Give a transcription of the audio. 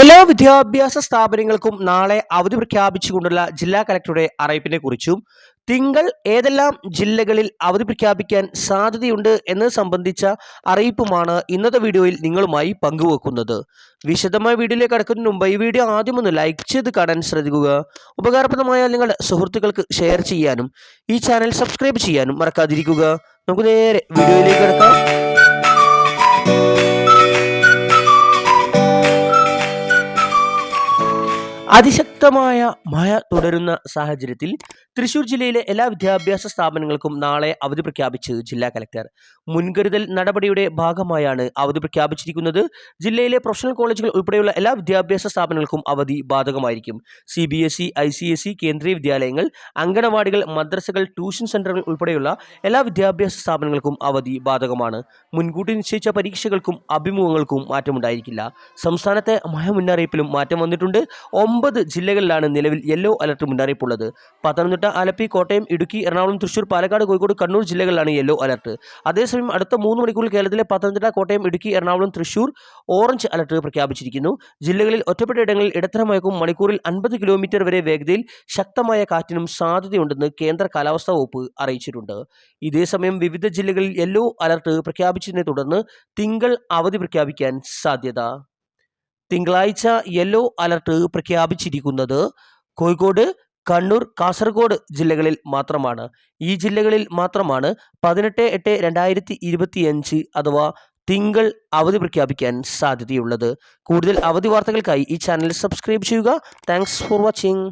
എല്ലാ വിദ്യാഭ്യാസ സ്ഥാപനങ്ങൾക്കും നാളെ അവധി പ്രഖ്യാപിച്ചുകൊണ്ടുള്ള ജില്ലാ കലക്ടറുടെ അറിയിപ്പിനെ കുറിച്ചും തിങ്കൾ ഏതെല്ലാം ജില്ലകളിൽ അവധി പ്രഖ്യാപിക്കാൻ സാധ്യതയുണ്ട് എന്നത് സംബന്ധിച്ച അറിയിപ്പുമാണ് ഇന്നത്തെ വീഡിയോയിൽ നിങ്ങളുമായി പങ്കുവെക്കുന്നത്. വിശദമായ വീഡിയോയിലേക്ക് കടക്കുന്നതിന് മുമ്പ് ഈ വീഡിയോ ആദ്യം ഒന്ന് ലൈക്ക് ചെയ്ത് കാണാൻ ശ്രദ്ധിക്കുക. ഉപകാരപ്രദമായാൽ നിങ്ങളുടെ സുഹൃത്തുക്കൾക്ക് ഷെയർ ചെയ്യാനും ഈ ചാനൽ സബ്സ്ക്രൈബ് ചെയ്യാനും മറക്കാതിരിക്കുക. നമുക്ക് നേരെ വീഡിയോയിലേക്ക് കിടക്കാം. അതിശക്തമായ മഴ തുടരുന്ന സാഹചര്യത്തിൽ തൃശൂർ ജില്ലയിലെ എല്ലാ വിദ്യാഭ്യാസ സ്ഥാപനങ്ങൾക്കും നാളെ അവധി പ്രഖ്യാപിച്ച് ജില്ലാ കലക്ടർ. മുൻകരുതൽ നടപടിയുടെ ഭാഗമായാണ് അവധി പ്രഖ്യാപിച്ചിരിക്കുന്നത്. ജില്ലയിലെ പ്രൊഫഷണൽ കോളേജുകൾ ഉൾപ്പെടെയുള്ള എല്ലാ വിദ്യാഭ്യാസ സ്ഥാപനങ്ങൾക്കും അവധി ബാധകമായിരിക്കും. C B S E I C S E കേന്ദ്രീയ വിദ്യാലയങ്ങൾ അംഗനവാടികൾ മദ്രസകൾ ട്യൂഷൻ സെന്ററുകൾ ഉൾപ്പെടെയുള്ള എല്ലാ വിദ്യാഭ്യാസ സ്ഥാപനങ്ങൾക്കും അവധി ബാധകമാണ്. മുൻകൂട്ടി നിശ്ചയിച്ച പരീക്ഷകൾക്കും അഭിമുഖങ്ങൾക്കും മാറ്റമുണ്ടായിരിക്കില്ല. സംസ്ഥാനത്തെ മഴ മുന്നറിയിപ്പിലും മാറ്റം വന്നിട്ടുണ്ട്. ഒമ്പത് ജില്ലകളിലാണ് നിലവിൽ യെല്ലോ അലർട്ട് മുന്നറിയിപ്പുള്ളത്. പത്തനംതിട്ട ആലപ്പി കോട്ടയം ഇടുക്കി എറണാകുളം തൃശൂർ പാലക്കാട് കോഴിക്കോട് കണ്ണൂർ ജില്ലകളിലാണ് യെല്ലോ അലർട്ട്. അതേസമയം അടുത്ത മൂന്ന് മണിക്കൂറിൽ കേരളത്തിലെ പത്തനംതിട്ട കോട്ടയം ഇടുക്കി എറണാകുളം തൃശൂർ ഓറഞ്ച് അലർട്ട് പ്രഖ്യാപിച്ചിരിക്കുന്നു. ജില്ലകളിൽ ഒറ്റപ്പെട്ട ഇടങ്ങളിൽ ഇടത്തരമയക്കും മണിക്കൂറിൽ അൻപത് കിലോമീറ്റർ വരെ വേഗതയിൽ ശക്തമായ കാറ്റിനും സാധ്യതയുണ്ടെന്ന് കേന്ദ്ര കാലാവസ്ഥാ വകുപ്പ് അറിയിച്ചിട്ടുണ്ട്. ഇതേസമയം വിവിധ ജില്ലകളിൽ യെല്ലോ അലർട്ട് പ്രഖ്യാപിച്ചതിനെ തുടർന്ന് തിങ്കൾ അവധി പ്രഖ്യാപിക്കാൻ സാധ്യത. തിങ്കളാഴ്ച യെല്ലോ അലർട്ട് പ്രഖ്യാപിച്ചിരിക്കുന്നത് കോഴിക്കോട് കണ്ണൂർ കാസർഗോഡ് ജില്ലകളിൽ മാത്രമാണ്. ഈ ജില്ലകളിൽ മാത്രമാണ് പതിനെട്ട് എട്ട് രണ്ടായിരത്തി ഇരുപത്തിയഞ്ച് അഥവാ തിങ്കൾ അവധി പ്രഖ്യാപിക്കാൻ സാധ്യതയുള്ളത്. കൂടുതൽ അവധി വാർത്തകൾക്കായി ഈ ചാനൽ സബ്സ്ക്രൈബ് ചെയ്യുക. Thanks for watching